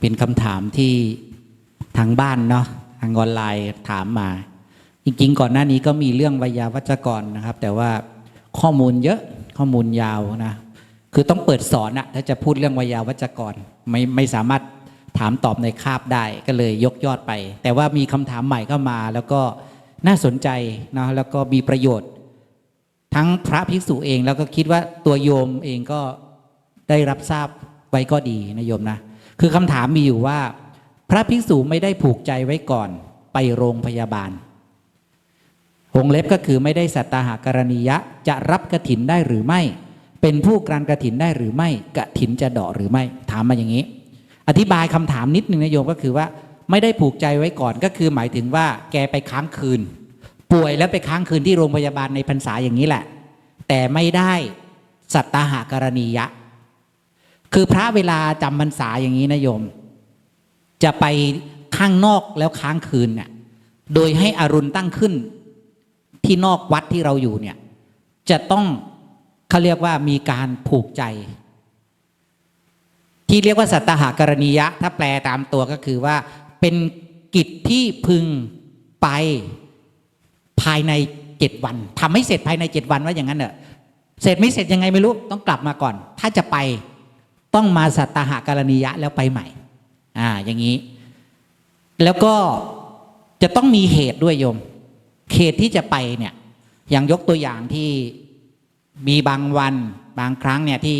เป็นคำถามที่ทางบ้านเนาะทางออนไลน์ถามมา จริง ๆ ก่อนหน้านี้ก็มีเรื่องวิยาวัจกรนะครับ แต่ว่าข้อมูลเยอะข้อมูลยาวนะคือต้องเปิดสอนอะถ้าจะพูดเรื่องวิยาวัจกรไม่ไม่สามารถถามตอบในคาบได้ก็เลยยกยอดไป แต่ว่ามีคำถามใหม่เข้ามา แล้วก็น่าสนใจนะแล้วก็มีประโยชน์ ทั้งพระภิกษุเองแล้วก็คิดว่าตัวโยมเองก็ได้รับทราบไว้ก็ดีนะโยมนะ คือคำถามมีอยู่ว่า พระภิกษุไม่ได้ผูกใจไว้ก่อนไปโรงพยาบาลวงเล็บก็คือไม่ได้สัตตาหากรณียะจะรับกระถินได้หรือไม่ เป็นผู้กรานกระถินได้หรือไม่กระถินจะดาะหรือไม่ ถามมาอย่างนี้ อธิบายคำถามนิดนึงนะโยมก็คือว่า ไม่ได้ผูกใจไว้ก่อนก็คือหมายถึงว่า แกไปค้างคืน ป่วยแล้วไปค้างคืนที่โรงพยาบาลในพรรษาอย่างนี้แหละ แต่ไม่ได้สัตตาหากรณียะ คือพระเวลาจำพรรษาอย่างนี้นะโยม จะไปข้างนอกแล้วค้างคืนเนี่ยโดยให้อรุณตั้งขึ้น ที่นอกวัดที่เราอยู่เนี่ย จะต้องเขาเรียกว่ามีการผูกใจ ที่เรียกว่าสัตหากรณียะ ถ้าแปลตามตัวก็คือว่า เป็นกิจที่พึงไปภายในเจ็ดวันทำให้เสร็จภายในเจ็ดวันว่าอย่างนั้นเนอะเสร็จไม่เสร็จยังไงไม่รู้ต้องกลับมาก่อน ถ้าจะไป ต้องมาสัตตหากรณียะแล้วไปใหม่ อ่า อย่างนี้ แล้วก็จะต้องมีเหตุด้วยโยม เหตุที่จะไปเนี่ย อย่างยกตัวอย่างที่มีบางวันบางครั้งเนี่ยที่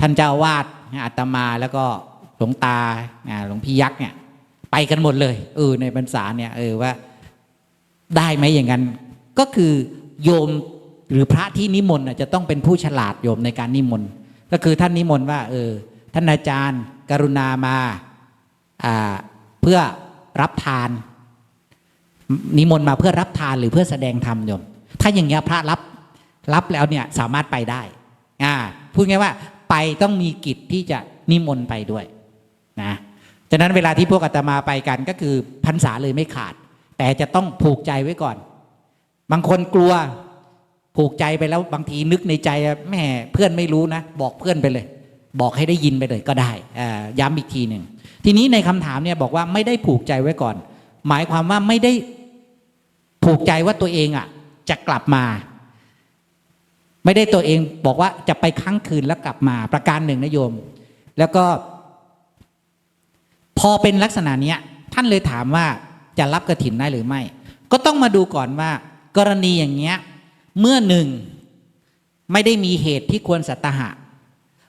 ท่านเจ้าวาดอาตมาแล้วก็หลวงตาหลวงพี่ยักษ์เนี่ย ไปกันหมดเลยเออในพรรษาเนี่ยเออว่าได้ไหมอย่างนั้น ก็คือโยมหรือพระที่นิมนต์จะต้องเป็นผู้ฉลาดโยมในการนิมนต์ ก็คือท่านนิมนต์ว่าเออท่านอาจารย์ กรุณามาเพื่อรับทาน นิมนต์มาเพื่อรับทานหรือเพื่อแสดงธรรมโยม ถ้าอย่างเงี้ยพระรับรับแล้วเนี่ยสามารถไปได้อ่าพูดง่ายว่าไปต้องมีกิจที่จะนิมนต์ไปด้วยนะฉะนั้นเวลาที่พวกอาตมาไปกันก็คือพรรษาเลยไม่ขาด แต่จะต้องผูกใจไว้ก่อน บางคนกลัว ผูกใจไปแล้วบางทีนึกในใจแม่เพื่อนไม่รู้นะ บอกเพื่อนไปเลย บอกให้ได้ยินไปเลยก็ได้ย้ำอีกทีหนึ่งทีนี้ในคำถามเนี่ยบอกว่าไม่ได้ผูกใจไว้ก่อน หมายความว่าไม่ได้ผูกใจว่าตัวเองอะ จะกลับมา ไม่ได้ตัวเองบอกว่าจะไปค้างคืนแล้วกลับมา ประการหนึ่งนะโยม แล้วก็ พอเป็นลักษณะเนี้ย ท่านเลยถามว่าจะรับกระถินได้หรือไม่ ก็ต้องมาดูก่อนว่า กรณีอย่างเงี้ย เมื่อหนึ่งไม่ได้มีเหตุที่ควรสัตหะ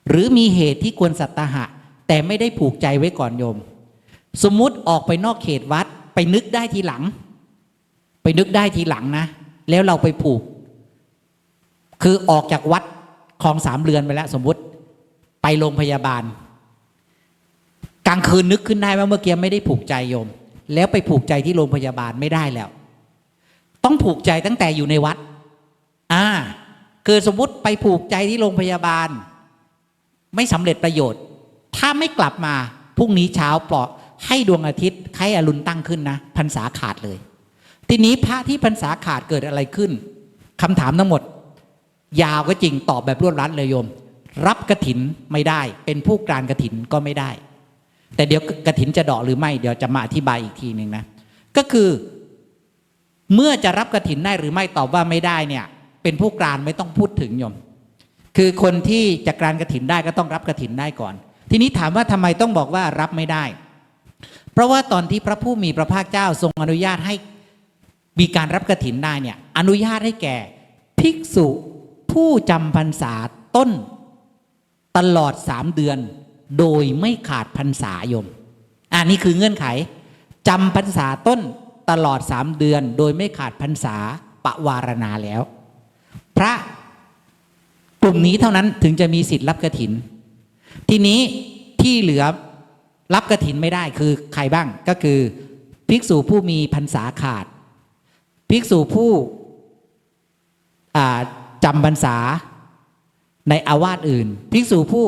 หรือมีเหตุที่ควรสัตตหะ แต่ไม่ได้ผูกใจไว้ก่อนโยม สมมุติออกไปนอกเขตวัดไปนึกได้ทีหลัง ไปนึกได้ทีหลังนะ แล้วเราไปผูก คือออกจากวัดคลองสามเรือนไปแล้ว สมมุติไปโรงพยาบาล กลางคืนนึกขึ้นได้ว่าเมื่อกี้ไม่ได้ผูกใจโยม แล้วไปผูกใจที่โรงพยาบาลไม่ได้แล้ว ต้องผูกใจตั้งแต่อยู่ในวัด อ่า คือสมมติไปผูกใจที่โรงพยาบาล ไม่สำเร็จประโยชน์ ถ้าไม่กลับมาพรุ่งนี้เช้าปลอดให้ดวงอาทิตย์ให้อรุณตั้งขึ้นนะพรรษาขาดเลย ทีนี้พระที่พรรษาขาดเกิดอะไรขึ้นคำถามทั้งหมด ยาวก็จริงตอบแบบรวดรัดเลยโยม รับกระถินไม่ได้ เป็นผู้กรานกระถินก็ไม่ได้ แต่เดี๋ยวกระถินจะดาะหรือไม่เดี๋ยวจะมาอธิบายอีกทีหนึ่งนะ ก็คือ เมื่อจะรับกระถินได้หรือไม่ตอบว่าไม่ได้เนี่ย เป็นผู้กรานไม่ต้องพูดถึงโยม คือคนที่จะกรานกระถินได้ก็ต้องรับกระถินได้ก่อน ทีนี้ถามว่าทำไมต้องบอกว่ารับไม่ได้ เพราะว่าตอนที่พระผู้มีพระภาคเจ้าทรงอนุญาตให้มีการรับกระถินได้เนี่ยอนุญาตให้แก่ภิกษุผู้จำพรรษาต้นตลอดสามเดือน โดยไม่ขาดพรรษาโยมอ่านี่คือเงื่อนไขจำพรรษาต้นตลอดสามเดือน โดยไม่ขาดพรรษาปวารณาแล้ว พระกลุ่มนี้เท่านั้นถึงจะมีสิทธิ์รับกระถิน ทีนี้ที่เหลือรับกระถินไม่ได้คือใครบ้างก็คือภิกษุผู้มีพรรษาขาด ภิกษุผู้จำพรรษาในอาวาสอื่น ภิกษุผู้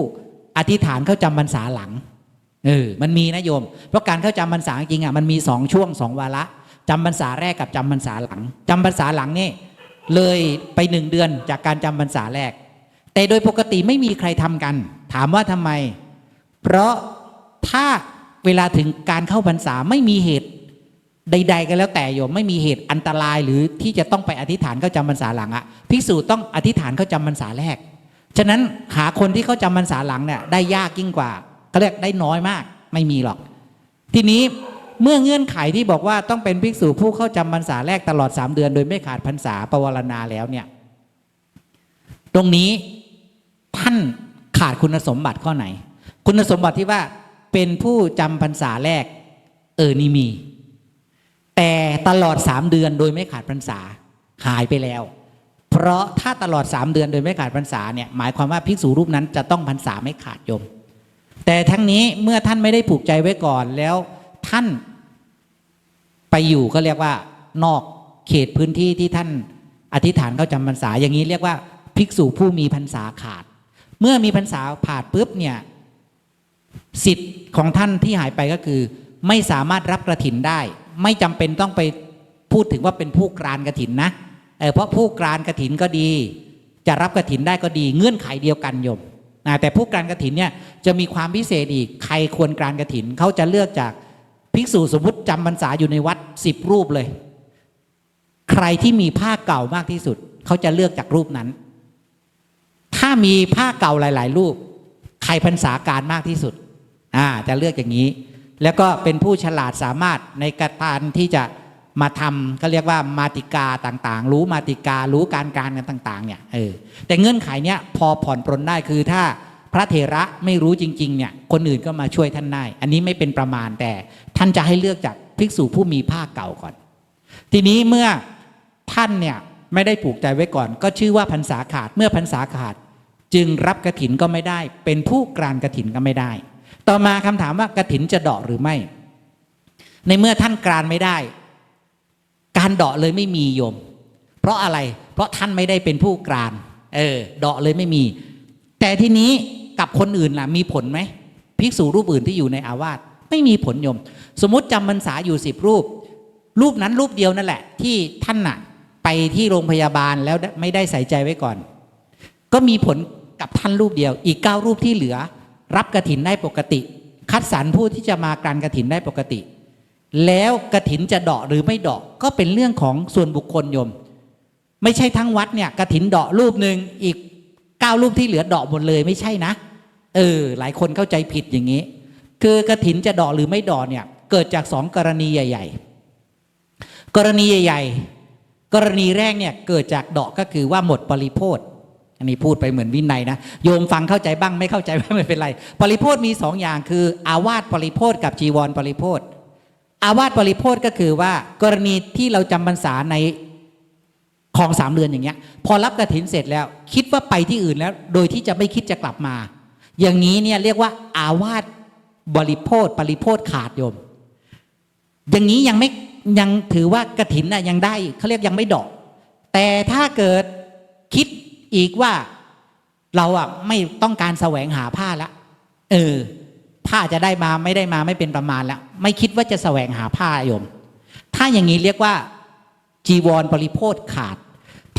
อธิษฐานเข้าจำพรรษาหลังเออมันมีนะโยม เพราะการเข้าจำพรรษาจริงอะมันมีสองช่วงสองวาระจำพรรษาแรกกับจำพรรษาหลังจำพรรษาหลังนี่ เลยไปหนึ่งเดือนจากการจำพรรษาแรก แต่โดยปกติไม่มีใครทำกัน ถามว่าทำไม เพราะถ้าเวลาถึงการเข้าพรรษาไม่มีเหตุใด ๆ ก็แล้วแต่โยมไม่มีเหตุอันตรายหรือที่จะต้องไปอธิษฐานเข้าจำพรรษาหลังอะภิกษุต้องอธิษฐานเข้าจำพรรษาแรก ฉะนั้นหาคนที่เข้าจำพรรษาหลังเนี่ยได้ยากยิ่งกว่าเขาเรียกได้น้อยมากไม่มีหรอก ทีนี้ เมื่อเงื่อนไขที่บอกว่าต้องเป็นภิกษุผู้เข้าจำพรรษาแรกตลอด3เดือน โดยไม่ขาดพรรษาปวารณาแล้วเนี่ย ตรงนี้ท่านขาดคุณสมบัติข้อไหน คุณสมบัติที่ว่าเป็นผู้จำพรรษาแรก เออนี่มี แต่ตลอด3เดือนโดยไม่ขาดพรรษาหายไปแล้ว เพราะถ้าตลอด3เดือนโดยไม่ขาดพรรษาเนี่ยหมายความว่าภิกษุรูปนั้นจะต้องพรรษาไม่ขาดโยม แต่ทั้งนี้เมื่อท่านไม่ได้ผูกใจไว้ก่อนแล้ว ท่านไปอยู่ก็เรียกว่านอกเขตพื้นที่ที่ท่านอธิษฐานเข้าจำพรรษาอย่างนี้เรียกว่าภิกษุผู้มีพรรษาขาด เมื่อมีพรรษาขาดปุ๊บเนี่ยสิทธิ์ของท่านที่หายไปก็คือ ไม่สามารถรับกระถินได้ ไม่จำเป็นต้องไปพูดถึงว่าเป็นผู้กรานกระถินนะเเพราะผู้กรานกระถินก็ดี จะรับกระถินได้ก็ดี เงื่อนไขเดียวกันโยมนะแต่ผู้กรานกระถินเนี่ยจะมีความพิเศษอีกใครควรกรานกระถินเขาจะเลือกจาก ภิกษุสมมติจำพรรษาอยู่ในวัดสิบรูปเลย ใครที่มีผ้าเก่ามากที่สุด เขาจะเลือกจากรูปนั้น ถ้ามีผ้าเก่าหลาย ๆ รูป ใครพรรษาการมากที่สุด อ่า จะเลือกอย่างนี้ แล้วก็เป็นผู้ฉลาดสามารถในการที่จะมาทำก็เรียกว่ามาติกาต่างๆ รู้มาติการู้การการกันต่าง ๆ เนี่ยเออแต่เงื่อนไขเนี้ยพอผ่อนปรนได้คือถ้า พระเถระไม่รู้จริงๆเนี่ยคนอื่นก็มาช่วยท่านได้ อันนี้ไม่เป็นประมาณแต่ท่านจะให้เลือกจากภิกษุผู้มีผ้าเก่าก่อน ทีนี้เมื่อท่านเนี่ยไม่ได้ผูกใจไว้ก่อน ก็ชื่อว่าพรรษาขาดเมื่อพรรษาขาด จึงรับกระถินก็ไม่ได้ เป็นผู้กรานกระถินก็ไม่ได้ ต่อมาคำถามว่ากระถินจะเดาะหรือไม่ ในเมื่อท่านกรานไม่ได้ การเดาะเลยไม่มีโยม เพราะอะไรเพราะท่านไม่ได้เป็นผู้กรานเออเดาะเลยไม่มี แต่ทีนี้ กับคนอื่นล่ะมีผลไหมภิกษุรูปอื่นที่อยู่ในอาวาสไม่มีผลโยม สมมติจำพรรษาอยู่สิบรูป รูปนั้นรูปเดียวนั่นแหละ ที่ท่านน่ะไปที่โรงพยาบาลแล้วไม่ได้ใส่ใจไว้ก่อน ก็มีผลกับท่านรูปเดียว อีกเก้ารูปที่เหลือ รับกระถินได้ปกติ คัดสรรผู้ที่จะมากรานกระถินได้ปกติ แล้วกระถินจะเดาะหรือไม่เดาะก็เป็นเรื่องของส่วนบุคคลโยม ไม่ใช่ทั้งวัดเนี่ยกระถินเดาะรูปหนึ่งอีกเก้ารูปที่เหลือเดาะหมดเลยไม่ใช่นะ เออ หลายคนเข้าใจผิดอย่างนี้ คือกระถินจะดาะหรือไม่ดาะเนี่ย เกิดจากสองกรณีใหญ่ ๆ กรณีใหญ่ ๆ กรณีแรกเนี่ยเกิดจากดาะก็คือว่าหมดปริโภทอันนี้พูดไปเหมือนวินัยนะโยมฟังเข้าใจบ้างไม่เข้าใจบ้างไม่เป็นไร ปริโภทมีสองอย่างคือ อาวาสปริโภทกับจีวรปริโภทอาวาสปริโภทก็คือว่ากรณีที่เราจำพรรษาในของสามเดือนอย่างเงี้ย พอรับกระถินเสร็จแล้ว คิดว่าไปที่อื่นแล้ว โดยที่จะไม่คิดจะกลับมา อย่างนี้เนี่ยเรียกว่า อาวาสบริโภทปริโภทขาดโยม อย่างนี้ยังไม่ยังถือว่ากระถินน่ะยังได้เขาเรียกยังไม่ดอก แต่ถ้าเกิดคิดอีกว่าเราอะไม่ต้องการแสวงหาผ้าล้วเออ ผ้าจะได้มาไม่ได้มาไม่เป็นประมาณแล้ว ไม่คิดว่าจะแสวงหาผ้าโยม ถ้าอย่างนี้เรียกว่าจีวรบริโภทขาด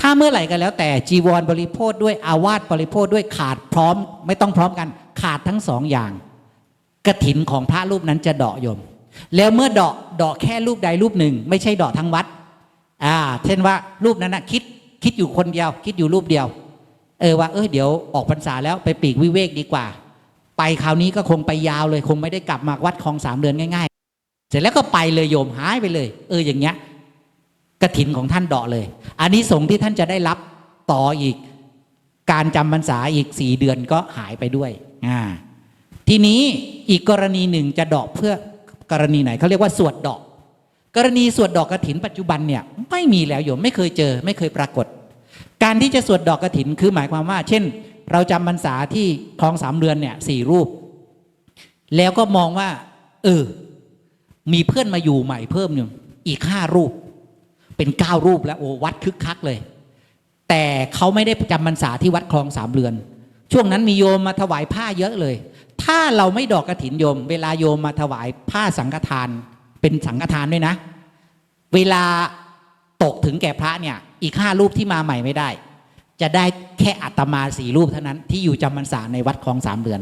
ถ้าเมื่อไหร่ก็แล้ว แต่จีวรบริโภทด้วยอาวาสบริโภทด้วยขาดพร้อม ไม่ต้องพร้อมกัน ขาดทั้งสองอย่างกระถินของพระรูปนั้นจะเดาะโยม แล้วเมื่อเดาะเดาะแค่รูปใดรูปหนึ่ง ไม่ใช่เดาะทั้งวัด อ่า เช่นว่ารูปนั้นนะคิดคิดอยู่คนเดียว คิดอยู่รูปเดียว เออว่าเออเดี๋ยวออกพรรษาแล้วไปปีกวิเวกดีกว่า ไปคราวนี้ก็คงไปยาวเลย คงไม่ได้กลับมาวัดคลองสามเดือนง่าย ๆ เสร็จแล้วก็ไปเลยโยมหายไปเลย เอออย่างเงี้ย กระถินของท่านเดาะเลย อันนี้สงที่ท่านจะได้รับต่ออีก การจำพรรษาอีกสี่เดือนก็หายไปด้วยอ่าทีนี้อีกกรณีหนึ่งจะดาะเพื่อกรณีไหนเขาเรียกว่าสวดดาะกรณีสวดดอกกระถินปัจจุบันเนี่ยไม่มีแล้วโยมไม่เคยเจอ ไม่เคยปรากฏ การที่จะสวดดอกกระถินคือหมายความว่า เช่น เราจำพรรษาที่คลองสามเดือนเนี่ยสี่รูป แล้วก็มองว่า เออ มีเพื่อนมาอยู่ใหม่เพิ่มหนึ่งอีกห้ารูป เป็นเก้ารูปแล้วโอ้วัดคึกคักเลย แต่เขาไม่ได้จำพรรษาที่วัดคลองสามเดือน ช่วงนั้นมีโยมมาถวายผ้าเยอะเลย ถ้าเราไม่ดอกกระถินโยม เวลาโยมมาถวายผ้าสังฆทาน เป็นสังฆทานด้วยนะ เวลาตกถึงแก่พระเนี่ย อีกห้ารูปที่มาใหม่ไม่ได้ จะได้แค่อัตมาสี่รูปเท่านั้นที่อยู่จำพรรษาในวัดคลองสามเดือน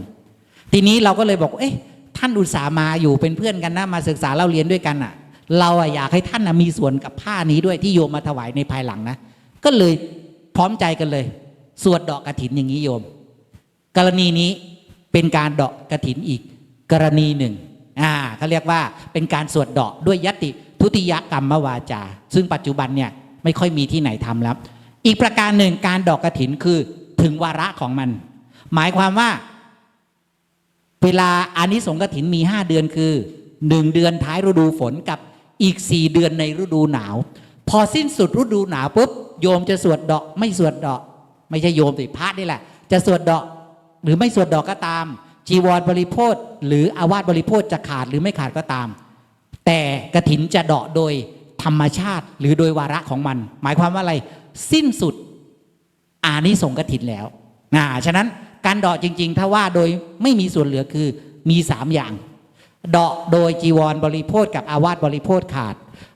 ทีนี้เราก็เลยบอกเอ๊ะท่านอุตส่าห์มาอยู่เป็นเพื่อนกันนะมาศึกษาเล่าเรียนด้วยกันอะ เราอะอยากให้ท่านอะมีส่วนกับผ้านี้ด้วยที่โยมมาถวายในภายหลังนะ ก็เลยพร้อมใจกันเลย สวดดอกกระถินอย่างนี้โยม กรณีนี้เป็นการดอกกระถินอีกกรณีหนึ่งอ่าเขาเรียกว่าเป็นการสวดดอกด้วยยติทุติยกรรมวาจา ซึ่งปัจจุบันเนี่ยไม่ค่อยมีที่ไหนทำแล้ว อีกประการหนึ่งการดอกกระถินคือถึงวาระของมัน หมายความว่า เวลาอานิสงส์กฐินมี5เดือนคือ1เดือนท้ายฤดูฝนกับ อีก4เดือนในฤดูหนาว พอสิ้นสุดฤดูหนาวปุ๊บโยมจะสวดดอกไม่สวดดอก ไม่ใช่โยมสิพระนี่แหละ จะสวดดอก หรือไม่สวดดอกก็ตาม จีวรบริโภคหรืออาวาสบริโภคจะขาดหรือไม่ขาดก็ตาม แต่กระถินจะดาะโดยธรรมชาติหรือโดยวาระของมัน หมายความว่าอะไร สิ้นสุดอานิสงส์กฐินแล้วนะฉะนั้นการดาะจริง ๆ ถ้าว่าโดยไม่มีส่วนเหลือคือมีสามอย่าง เดาะโดยจีวรบริโภคกับอาวาสบริโภคขาด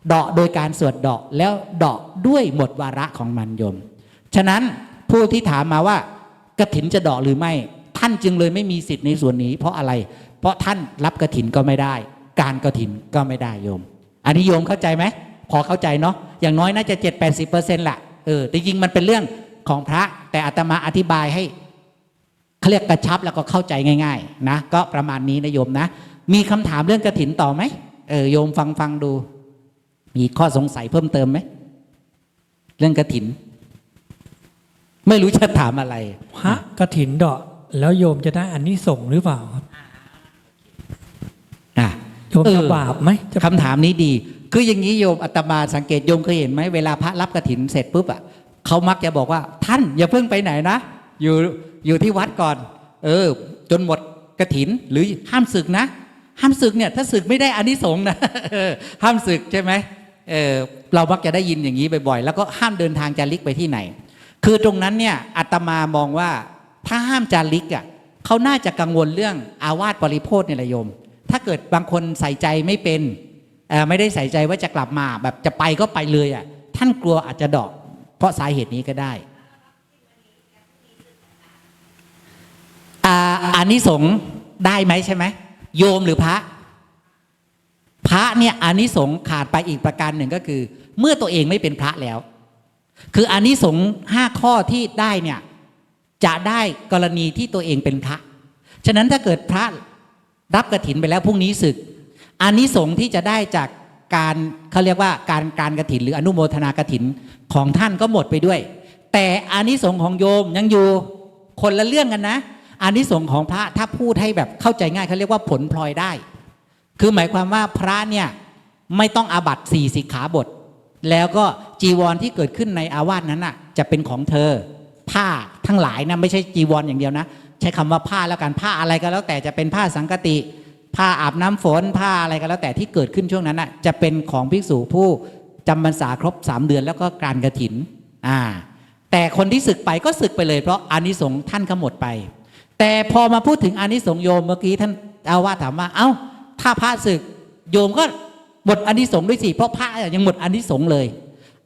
เดาะโดยการสวดเดาะแล้วเดาะด้วยหมดวาระของมันโยม ฉะนั้นผู้ที่ถามมาว่ากฐินจะเดาะหรือไม่ ท่านจึงเลยไม่มีสิทธิ์ในส่วนนี้ เพราะอะไร เพราะท่านรับกฐินก็ไม่ได้ การกฐินก็ไม่ได้โยม อันนี้โยมเข้าใจไหมพอเข้าใจเนาะอย่างน้อยน่าจะ 7 8 0เปอร์เซ็นต์ละเออแต่จริงมันเป็นเรื่องของพระแต่อาตมาอธิบายให้เขาเรียกกระชับแล้วก็เข้าใจง่าย ๆ นะ ก็ประมาณนี้นะโยมนะ มีคำถามเรื่องกระถินต่อไหมเออโยมฟังฟังดู มีข้อสงสัยเพิ่มเติมไหมเรื่องกระถิน ไม่รู้จะถามอะไรพระกฐินเดาะแล้วโยมจะได้อันนี้ส่งส์หรือเปล่าครับอะโยมจะบาปไหมจะคำถามนี้ดี คืออย่างนี้โยมอาตมาสังเกตโยมเคยเห็นไหมเวลาพระรับกระถินเสร็จปุ๊บอะเขามักจะบอกว่า ท่านอย่าเพิ่งไปไหนนะอยู่อยู่ที่วัดก่อน เออ จนหมดกระถินหรือห้ามศึกนะ ห้ามศึกเนี่ยถ้าศึกไม่ได้อานิสงส์นะห้ามศึกใช่ไหมเออเรามักจะได้ยินอย่างนี้บ่อยๆ แล้วก็ห้ามเดินทางจาริกไปที่ไหน คือตรงนั้นเนี่ยอาตมามองว่าถ้าห้ามจาริกอะเขาน่าจะกังวลเรื่องอาวาสบริโภคเนี่ยละโยม ถ้าเกิดบางคนใส่ใจไม่เป็นไม่ได้ใส่ใจว่าจะกลับมาแบบจะไปก็ไปเลยอะท่านกลัวอาจจะดอก เพราะสาเหตุนี้ก็ได้อ่าอานิสงส์ได้ไหมใช่ไหม โยมหรือพระ พระเนี่ยอานิสงส์ขาดไปอีกประการหนึ่งก็คือ เมื่อตัวเองไม่เป็นพระแล้ว คืออานิสงส์ห้าข้อที่ได้เนี่ยจะได้กรณีที่ตัวเองเป็นพระ ฉะนั้นถ้าเกิดพระรับกระถินไปแล้วพรุ่งนี้ศึกอานิสงส์ที่จะได้จากการเขาเรียกว่าการการกระถิน หรืออนุโมทนากระถินของท่านก็หมดไปด้วย แต่อานิสงส์ของโยมยังอยู่คนละเรื่องกันนะ อานิสงส์ของพระถ้าพูดให้แบบเข้าใจง่ายเขาเรียกว่าผลพลอยได้ คือหมายความว่าพระเนี่ยไม่ต้องอาบัตสี่สิกขาบท แล้วก็จีวรที่เกิดขึ้นในอาวาสนั้นน่ะจะเป็นของเธอ ผ้าทั้งหลายนะไม่ใช่จีวรอย่างเดียวนะ ใช้คำว่าผ้าแล้วกันผ้าอะไรก็แล้วแต่จะเป็นผ้าสังกติ ผ้าอาบน้ำฝนผ้าอะไรก็แล้วแต่ที่เกิดขึ้นช่วงนั้นน่ะจะเป็นของภิกษุผู้จำพรรษาครบ3เดือนแล้วก็การกระถินอ่าแต่คนที่ศึกไปก็ศึกไปเลยเพราะอานิสงส์ท่านก็หมดไป แต่พอมาพูดถึงอานิสงส์โยมเมื่อกี้ท่านอาวาสถามว่า เอ้า ถ้าพระศึกโยมก็หมดอานิสงส์ด้วยสิเพราะพระยังหมดอานิสงส์เลย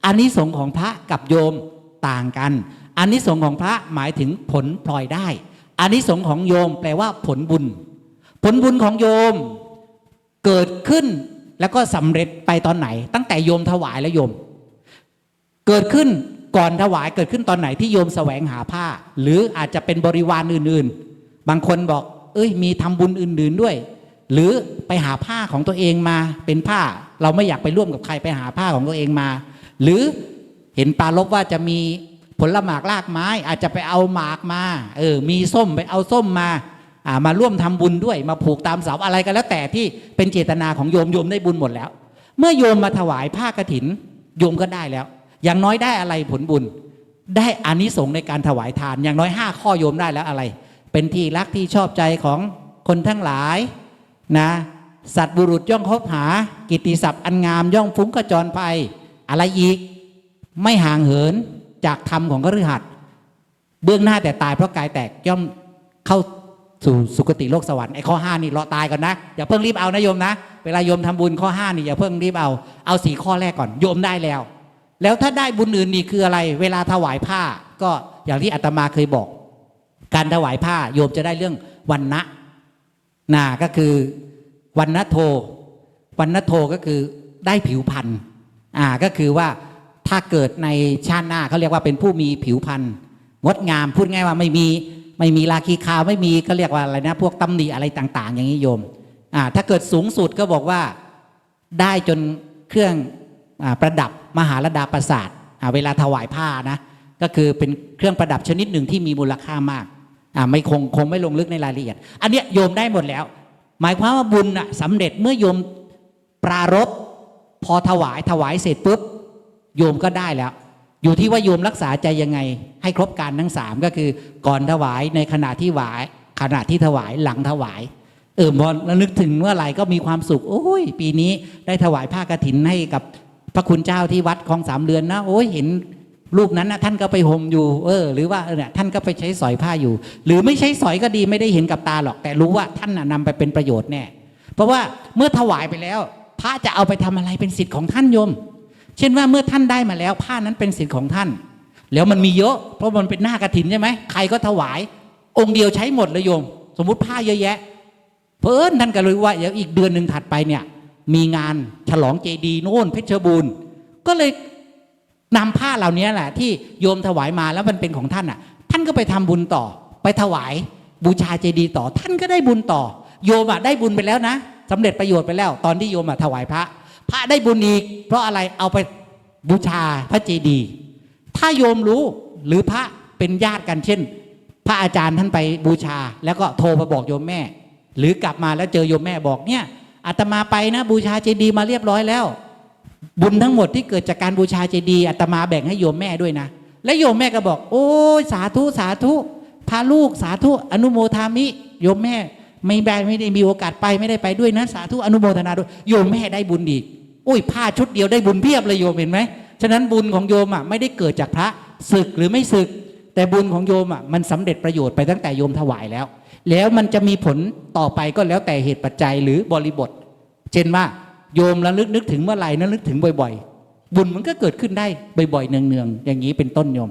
อานิสงส์ของพระกับโยมต่างกันอานิสงส์ของพระหมายถึงผลพลอยได้อานิสงส์ของโยมแปลว่าผลบุญ ผลบุญของโยมเกิดขึ้นแล้วก็สำเร็จไปตอนไหน ตั้งแต่โยมถวายแล้วโยม เกิดขึ้น ก่อนถวายเกิดขึ้นตอนไหนที่โยมแสวงหาผ้า หรืออาจจะเป็นบริวารอื่นๆ บางคนบอก เอ้ยมีทำบุญอื่น ๆด้วย หรือไปหาผ้าของตัวเองมาเป็นผ้าเราไม่อยากไปร่วมกับใครไปหาผ้าของตัวเองมา หรือเห็นปลาลบว่าจะมีผลหมากลากไม้อาจจะไปเอาหมากมาเออมีส้มไปเอาส้มมาอ่ามาร่วมทำบุญด้วยมาผูกตามเสาอะไรก็แล้วแต่ที่เป็นเจตนาของโยมโยมได้บุญหมดแล้ว เมื่อโยมมาถวายผ้ากฐิน โยมก็ได้แล้ว อย่างน้อยได้อะไรผลบุญ ได้อานิสงส์ในการถวายทาน อย่างน้อยห้าข้อโยมได้แล้วอะไร เป็นที่รักที่ชอบใจของคนทั้งหลายนะสัตว์บุรุษย่องคบหา กิตติศัพท์อันงามย่องฟุ้งกระจรไป อะไรอีก ไม่ห่างเหินจากธรรมของกฤหัสเบื้องหน้าแต่ตายเพราะกายแตกย่อมเข้าสู่สุคติโลกสวรรค์ไอ้ข้อห้านี่รอตายก่อนนะอย่าเพิ่งรีบเอานะโยมนะ เวลาโยมทำบุญข้อห้านี่อย่าเพิ่งรีบเอาเอาสี่ข้อแรกก่อนโยมได้แล้ว แล้วถ้าได้บุญอื่นนี่คืออะไร เวลาถวายผ้า ก็อย่างที่อาตมาเคยบอก การถวายผ้าโยมจะได้เรื่องวันนะนาก็คือวันนโทวันนโทก็คือได้ผิวพรรณอ่าก็คือว่าถ้าเกิดในชาติหน้าเขาเรียกว่าเป็นผู้มีผิวพรรณงดงามพูดง่ายว่าไม่มีไม่มีราคีคาไม่มีเขาเรียกว่าอะไรนะ พวกตำหนิอะไรต่าง ๆ อย่างนี้โยมอ่าถ้าเกิดสูงสุดก็บอกว่าได้จนเครื่อง ประดับมหาลดาประสาทเวลาถวายผ้านะก็คือเป็นเครื่องประดับชนิดหนึ่งที่มีมูลค่ามากไม่คงคงไม่ลงลึกในรายละเอียด อันเนี้ยโยมได้หมดแล้ว หมายความว่าบุญน่ะสำเร็จเมื่อโยมปรารบพอถวายถวายเสร็จปุ๊บโยมก็ได้แล้ว อยู่ที่ว่าโยมรักษาใจยังไง ให้ครบการทั้งสามก็คือก่อนถวายในขณะที่หวาย ขณะที่ถวายหลังถวายเออพอแล้วนึกถึงเมื่อไหร่ก็มีความสุขโอ้ยปีนี้ได้ถวายผ้ากฐินให้กับ พระคุณเจ้าที่วัดคลองสามเรือนนะโอ้ยเห็นรูปนั้นนะท่านก็ไปห่มอยู่ เออ หรือว่าเนี่ยท่านก็ไปใช้สอยผ้าอยู่ หรือไม่ใช้สอยก็ดีไม่ได้เห็นกับตาหรอก แต่รู้ว่าท่านน่ะนำไปเป็นประโยชน์แน่เพราะว่าเมื่อถวายไปแล้ว พระจะเอาไปทำอะไรเป็นสิทธิ์ของท่านโยม เช่นว่าเมื่อท่านได้มาแล้ว ผ้านั้นเป็นสิทธิ์ของท่าน แล้วมันมีเยอะเพราะมันเป็นหน้ากระถินใช่ไหมใครก็ถวาย องค์เดียวใช้หมดเลยโยม สมมุติผ้าเยอะแยะ เพิ่นท่านก็เลยว่าเดี๋ยวอีกเดือนหนึ่งถัดไปเนี่ย มีงานฉลองเจดีย์โน่นเพชรบูรณ์ ก็เลยนำผ้าเหล่านี้แหละ ที่โยมถวายมาแล้วมันเป็นของท่านอะ ท่านก็ไปทำบุญต่อ ไปถวายบูชาเจดีย์ต่อ ท่านก็ได้บุญต่อ โยมอะได้บุญไปแล้วนะสำเร็จประโยชน์ไปแล้ว ตอนที่โยมอะถวายพระ พระได้บุญอีก เพราะอะไรเอาไปบูชาพระเจดีย์ถ้าโยมรู้หรือพระเป็นญาติกันเช่น พระอาจารย์ท่านไปบูชา แล้วก็โทรมาบอกโยมแม่ หรือกลับมาแล้วเจอโยมแม่บอกเนี่ย อาตมาไปนะบูชาเจดีมาเรียบร้อยแล้ว บุญทั้งหมดที่เกิดจากการบูชาเจดีอาตมาแบ่งให้โยมแม่ด้วยนะ และโยมแม่ก็บอก โอ้ยสาธุสาธุพาลูกสาธุอนุโมทามิโยมแม่ไม่ได้ไม่ได้มีโอกาสไปไม่ได้ไปด้วยนะสาธุอนุโมทนาด้วยโยมแม่ได้บุญอีกอุ้ยผ้าชุดเดียวได้บุญเพียบเลยโยมเห็นไหมฉะนั้นบุญของโยมอะไม่ได้เกิดจากพระศึกหรือไม่ศึก แต่บุญของโยมอะมันสำเร็จประโยชน์ไปตั้งแต่โยมถวายแล้ว แล้วมันจะมีผลต่อไปก็แล้วแต่เหตุปัจจัยหรือบริบท เช่นว่าโยมระลึกนึกถึงเมื่อไหร่นั่นึกถึงบ่อย ๆ บุญมันก็เกิดขึ้นได้บ่อยๆเนืองๆอย่างนี้เป็นต้นโยม